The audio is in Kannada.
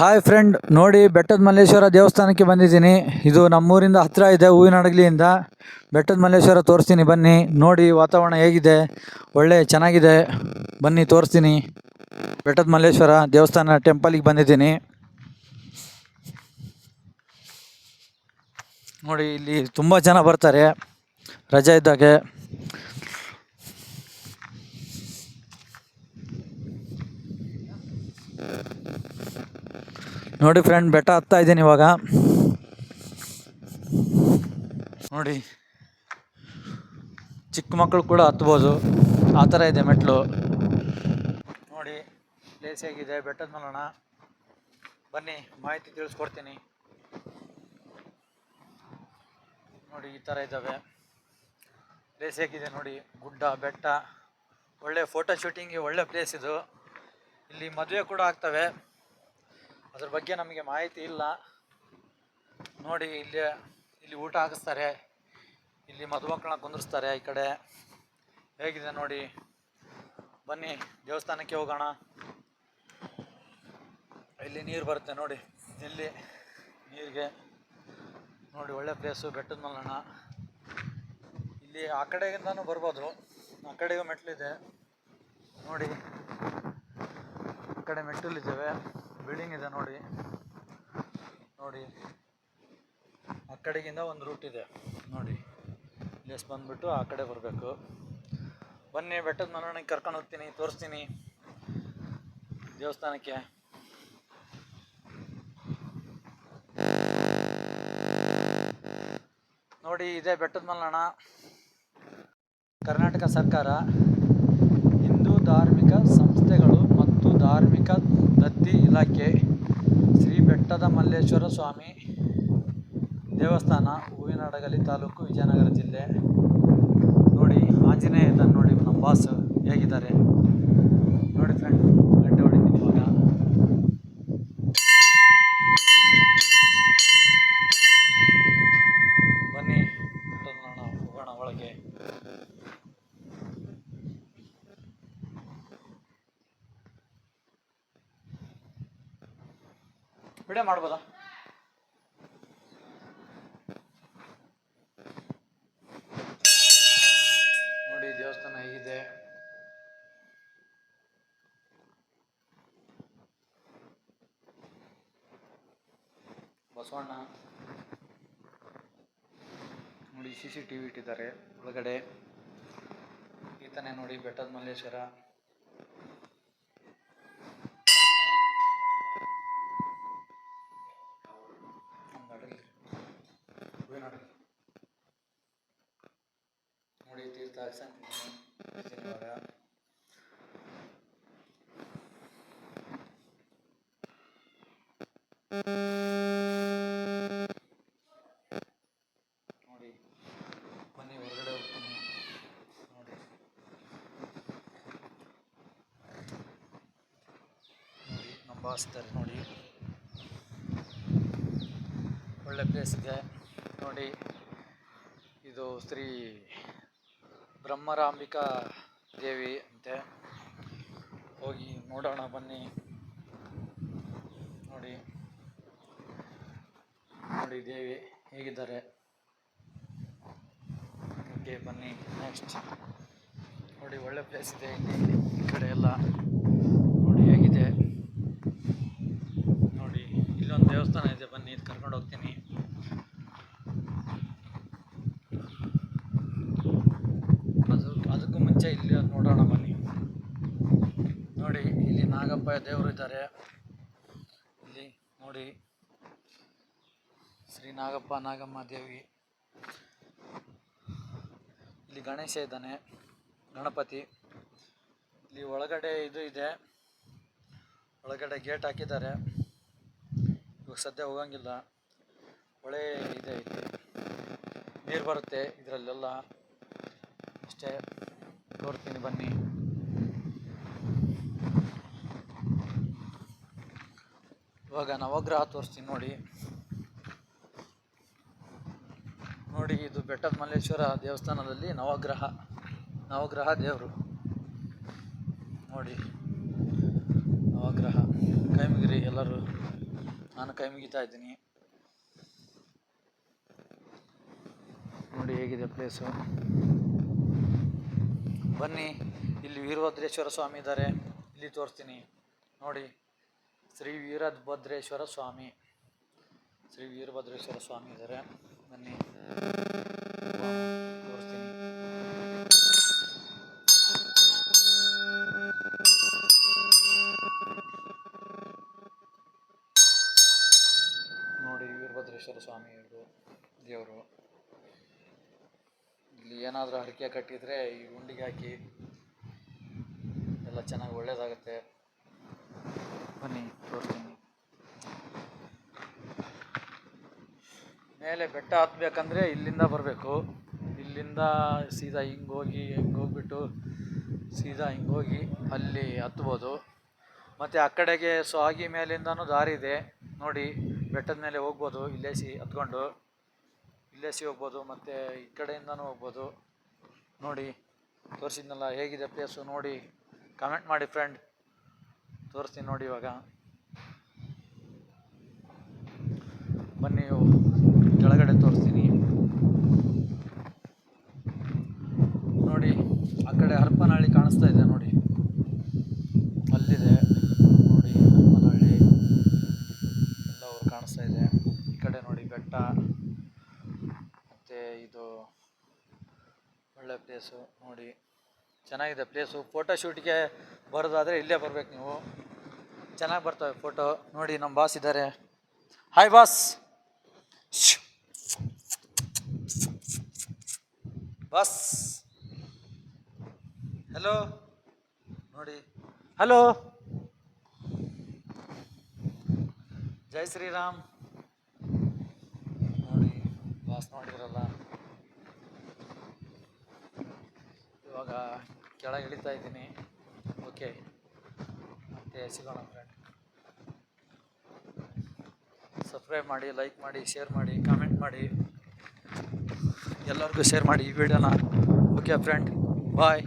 ಹಾಯ್ ಫ್ರೆಂಡ್ ನೋಡಿ ಬೆಟ್ಟದ ಮಲ್ಲೇಶ್ವರ ದೇವಸ್ಥಾನಕ್ಕೆ ಬಂದಿದ್ದೀನಿ. ಇದು ನಮ್ಮೂರಿಂದ ಹತ್ತಿರ ಇದೆ, ಹೂವಿನ ಹಡಗಲಿಯಿಂದ ಬೆಟ್ಟದ ಮಲ್ಲೇಶ್ವರ ತೋರಿಸ್ತೀನಿ, ಬನ್ನಿ. ನೋಡಿ ವಾತಾವರಣ ಹೇಗಿದೆ. ಒಳ್ಳೆ, ಚೆನ್ನಾಗಿದೆ. ಬನ್ನಿ, ತೋರಿಸ್ತೀನಿ. ಬೆಟ್ಟದ ಮಲ್ಲೇಶ್ವರ ದೇವಸ್ಥಾನ ಟೆಂಪಲಿಗೆ ಬಂದಿದ್ದೀನಿ. ನೋಡಿ, ಇಲ್ಲಿ ತುಂಬ ಜನ ಬರ್ತಾರೆ, ರಜೆ ಇದ್ದಾಗೆ. ನೋಡಿ ಫ್ರೆಂಡ್ ಬೆಟ್ಟ ಹತ್ತಾ ಇದ್ದೀನಿ ಇವಾಗ. ನೋಡಿ, ಚಿಕ್ಕ ಮಕ್ಕಳು ಕೂಡ ಹತ್ಬೋದು. ಆ ಥರ ಇದೆ ಮೆಟ್ಲು. ನೋಡಿ ಪ್ಲೇಸ್ ಹೇಗಿದೆ? ಬೆಟ್ಟದ ನೋಡೋಣ ಬನ್ನಿ, ಮಾಹಿತಿ ತಿಳಿಸ್ಕೊಡ್ತೀನಿ. ನೋಡಿ, ಈ ಥರ ಇದ್ದಾವೆ. ಪ್ಲೇಸ್ ಹೇಗಿದೆ ನೋಡಿ? ಗುಡ್ಡ, ಬೆಟ್ಟ. ಒಳ್ಳೆ ಫೋಟೋ ಶೂಟಿಂಗ್ಗೆ ಒಳ್ಳೆ ಪ್ಲೇಸ್ ಇದು. ಇಲ್ಲಿ ಮದುವೆ ಕೂಡ ಆಗ್ತವೆ. ಅದ್ರ ಬಗ್ಗೆ ನಮಗೆ ಮಾಹಿತಿ ಇಲ್ಲ. ನೋಡಿ, ಇಲ್ಲಿ ಇಲ್ಲಿ ಊಟ ಹಾಕಿಸ್ತಾರೆ. ಇಲ್ಲಿ ಮದುಮಕ್ಕಳನ್ನ ಕುಂದಿರ್ಸ್ತಾರೆ ಈ ಕಡೆ. ಹೇಗಿದೆ ನೋಡಿ? ಬನ್ನಿ, ದೇವಸ್ಥಾನಕ್ಕೆ ಹೋಗೋಣ. ಇಲ್ಲಿ ನೀರು ಬರುತ್ತೆ ನೋಡಿ. ಇಲ್ಲಿ ನೀರಿಗೆ. ನೋಡಿ, ಒಳ್ಳೆ ಪ್ಲೇಸು ಬೆಟ್ಟದ ಮಲ್ಲಣ್ಣ ಇಲ್ಲಿ ಆ ಕಡೆಗಿಂದನೂ ಬರ್ಬೋದು. ಆ ಕಡೆಗೂ ಮೆಟ್ಲಿದೆ ನೋಡಿ, ಆ ಕಡೆ ಮೆಟ್ಟಿಲಿದ್ದಾವೆ. ಬಿಲ್ಡಿಂಗ್ ಇದೆ ನೋಡಿ. ನೋಡಿ. ಆ ಕಡೆಗಿಂದ ಒಂದು ರೂಟ್ ಇದೆ. ನೋಡಿ. ಪ್ಲೇಸ್ ಬಂದ್ಬಿಟ್ಟು ಆ ಕಡೆ ಬರಬೇಕು. ಬನ್ನಿ, ಬೆಟ್ಟದ ಮನೋಣಿಗೆ ಕರ್ಕೊಂಡು ಹೋಗ್ತೀನಿ, ತೋರಿಸ್ತೀನಿ. ದೇವಸ್ಥಾನಕ್ಕೆ. ನೋಡಿ, ಇದೇ ಬೆಟ್ಟದ ಮಲ್ಲಣ ಕರ್ನಾಟಕ ಸರ್ಕಾರ ಹಿಂದೂ ಧಾರ್ಮಿಕ ಮತ್ತು ಧಾರ್ಮಿಕ ದತ್ತಿ ಇಲಾಖೆ, ಶ್ರೀ ಬೆಟ್ಟದ ಮಲ್ಲೇಶ್ವರ ಸ್ವಾಮಿ ದೇವಸ್ಥಾನ ಹೂವಿನಡಗಲಿ ತಾಲೂಕು, ವಿಜಯನಗರ ಜಿಲ್ಲೆ. ನೋಡಿ ಆಂಜನೇಯ ನೋಡಿ ನಮ್ಮ ಬಾಸ್ ಹೇಗಿದ್ದಾರೆ. ನೋಡಿ ಫ್ರೆಂಡ್ ಗಂಟೆ ಹೊಡಿತೀನಿ ಇವಾಗ ಬನ್ನಿ ಬೆಟ್ಟದ ಮಲ್ಲಣ್ಣ ಹೋಗೋಣ ಒಳಗೆ ವಿಡಿಯೋ ಮಾಡ್ಬೋದಾ? ನೋಡಿ, ದೇವಸ್ಥಾನ ಹೇಗಿದೆ. ಬಸವಣ್ಣ. ನೋಡಿ, ಸಿ ಸಿ ಟಿ ವಿ ಇಟ್ಟಿದ್ದಾರೆ ಒಳಗಡೆ. ಈತನೇ ನೋಡಿ ಬೆಟ್ಟದ ಮಲ್ಲೇಶ್ವರ. ಹೂವಿನ ನೋಡಿ ತೀರ್ಥ ಹಾಕ್ಸಂತಿದ್ದೀನಿ ಇವಾಗ ನೋಡಿ, ಬನ್ನಿ ಹೊರಗಡೆ ಹೋಗ್ತೀನಿ. ನೋಡಿ. ನೋಡಿ, ನಮ್ಮ ಬಾಸ್ ನೋಡಿ. ಒಳ್ಳೆ ಇದೆ ನೋಡಿ, ಇದು ಶ್ರೀ ಬ್ರಹ್ಮರಾಂಬಿಕಾ ದೇವಿ ಅಂತೆ. ಹೋಗಿ ನೋಡೋಣ, ಬನ್ನಿ. ನೋಡಿ. ನೋಡಿ, ದೇವಿ ಹೇಗಿದ್ದಾರೆ. ಓಕೆ, ಬನ್ನಿ ನೆಕ್ಸ್ಟ್ ನೋಡಿ, ಒಳ್ಳೆ ಪ್ಲೇಸ್ ಇದೆ ಇಲ್ಲಿ, ಈ ಕಡೆ ಎಲ್ಲ ನೋಡಿ ಹೇಗಿದೆ ನೋಡಿ ಇಲ್ಲೊಂದು ದೇವಸ್ಥಾನ ಇದೆ ಬನ್ನಿ ಇದು ಕರ್ಕೊಂಡು ಹೋಗ್ತೀನಿ ಅದು ಅದಕ್ಕೂ ಮುಂಚೆ ಇಲ್ಲಿ ಒಂದ್ ನೋಡೋಣ ಬನ್ನಿ ನೋಡಿ ಇಲ್ಲಿ ನಾಗಪ್ಪ ದೇವರು ಇದ್ದಾರೆ. ಇಲ್ಲಿ ನೋಡಿ ಶ್ರೀ ನಾಗಪ್ಪ ನಾಗಮ್ಮ ದೇವಿ. ಇಲ್ಲಿ ಗಣೇಶ ಇದ್ದಾನೆ, ಗಣಪತಿ. ಇಲ್ಲಿ ಒಳಗಡೆ ಇದು ಇದೆ. ಒಳಗಡೆ ಗೇಟ್ ಹಾಕಿದ್ದಾರೆ. ಇವಾಗ ಸದ್ಯ ಹೋಗಂಗಿಲ್ಲ. ಹೊಳೆ ಇದೆ ಇಲ್ಲಿ. ನೀರು ಬರುತ್ತೆ ಇದರಲ್ಲೆಲ್ಲ. ಅಷ್ಟೇ. ತೋರ್ತೀನಿ ಬನ್ನಿ. ಇವಾಗ ನವಗ್ರಹ ತೋರಿಸ್ತೀನಿ ನೋಡಿ. ನೋಡಿ, ಇದು ಬೆಟ್ಟದ ಮಲ್ಲೇಶ್ವರ ದೇವಸ್ಥಾನದಲ್ಲಿ ನವಗ್ರಹ ನವಗ್ರಹ ದೇವರು. ನೋಡಿ, ನವಗ್ರಹ. ಕೈ ಮುಗಿರಿ ಎಲ್ಲರೂ. ನಾನು ಕೈ ಮುಗಿತಾ ಇದ್ದೀನಿ. ನೋಡಿ, ಹೇಗಿದೆ ಪ್ಲೇಸು ಬನ್ನಿ, ಇಲ್ಲಿ ವೀರಭದ್ರೇಶ್ವರ ಸ್ವಾಮಿ ಇದ್ದಾರೆ. ಇಲ್ಲಿ ತೋರಿಸ್ತೀನಿ. ನೋಡಿ. ಶ್ರೀ ವೀರಭದ್ರೇಶ್ವರ ಸ್ವಾಮಿ. ಶ್ರೀ ವೀರಭದ್ರೇಶ್ವರ ಸ್ವಾಮಿ ಇದ್ದಾರೆ ಬನ್ನಿ. ನೋಡಿ ವೀರಭದ್ರೇಶ್ವರ ಸ್ವಾಮಿ ಇವರು ದೇವರು. ಇಲ್ಲಿ ಏನಾದರೂ ಹರಕೆ ಕಟ್ಟಿದರೆ ಈ ಗುಂಡಿಗೆ ಹಾಕಿ ಎಲ್ಲ ಚೆನ್ನಾಗಿ ಒಳ್ಳೇದಾಗುತ್ತೆ. ಬನ್ನಿ, ತೋರಿಸ್ತೀನಿ. ಮೇಲೆ ಬೆಟ್ಟ ಹತ್ಬೇಕಂದ್ರೆ ಇಲ್ಲಿಂದ ಬರಬೇಕು. ಇಲ್ಲಿಂದ ಸೀದಾ ಹಿಂಗೆ ಹೋಗಿ, ಹಿಂಗೆ ಹೋಗ್ಬಿಟ್ಟು ಸೀದಾ ಹಿಂಗೆ ಹೋಗಿ ಅಲ್ಲಿ ಹತ್ಬೋದು. ಮತ್ತು ಆ ಕಡೆಗೆ ಸ್ವಾಗಿ ಮೇಲಿಂದನೂ ದಾರಿ ಇದೆ. ನೋಡಿ, ಬೆಟ್ಟದ ಮೇಲೆ ಹೋಗ್ಬೋದು, ಇಲ್ಲೇ ಸಿ ಹತ್ಕೊಂಡು. ಇಲ್ಲೇ ಸಿ ಹೋಗ್ಬೋದು, ಮತ್ತು ಈ ಕಡೆಯಿಂದನೂ ಹೋಗ್ಬೋದು. ನೋಡಿ, ತೋರಿಸಿದ್ನಲ್ಲ, ಹೇಗಿದೆ ಪ್ಲೇಸು ನೋಡಿ ಕಮೆಂಟ್ ಮಾಡಿ ಫ್ರೆಂಡ್ ತೋರಿಸ್ತೀನಿ ನೋಡಿ ಇವಾಗ. ಬನ್ನಿ ಕೆಳಗಡೆ ತೋರಿಸ್ತೀನಿ. ನೋಡಿ, ಆ ಕಡೆ ಹರಪನಹಳ್ಳಿ ಕಾಣಿಸ್ತಾ ಇದೆ ನೋಡಿ. ಅಲ್ಲಿದೆ. ನೋಡಿ ಹರಪನಹಳ್ಳಿ ಎಲ್ಲ ಊರು ಕಾಣಿಸ್ತಾ ಇದೆ. ಈ ಕಡೆ ನೋಡಿ, ಬೆಟ್ಟ. ಮತ್ತು ಇದು ಒಳ್ಳೆ ಪ್ಲೇಸು ನೋಡಿ. ಚೆನ್ನಾಗಿದೆ ಪ್ಲೇಸು ಫೋಟೋ ಶೂಟ್ಗೆ ಬರೋದಾದರೆ ಇಲ್ಲೇ ಬರಬೇಕು ನೀವು. ಚೆನ್ನಾಗಿ ಬರ್ತವೆ ಫೋಟೋ ನೋಡಿ ನಮ್ಮ ಬಾಸ್ ಇದ್ದಾರೆ ಹಾಯ್ ಬಾಸ್ ಬಾಸ್ ಹಲೋ ನೋಡಿ. ಹಲೋ ಜೈ ಶ್ರೀರಾಮ್ ನೋಡಿ ಬಾಸ್ ನೋಡಿದ್ರಲ್ಲ. ಇವಾಗ ಕೆಳಗೆ ಇಳಿತಾ ಇದ್ದೀನಿ. ಓಕೆ. ಮತ್ತೆ ಸಿಗೋಣ ಫ್ರೆಂಡ್ ಸಬ್ಸ್ಕ್ರೈಬ್ ಮಾಡಿ ಲೈಕ್ ಮಾಡಿ ಶೇರ್ ಮಾಡಿ ಕಾಮೆಂಟ್ ಮಾಡಿ. ಎಲ್ಲರಿಗೂ ಶೇರ್ ಮಾಡಿ ಈ ವಿಡಿಯೋನ ಓಕೆ ಫ್ರೆಂಡ್ ಬಾಯ್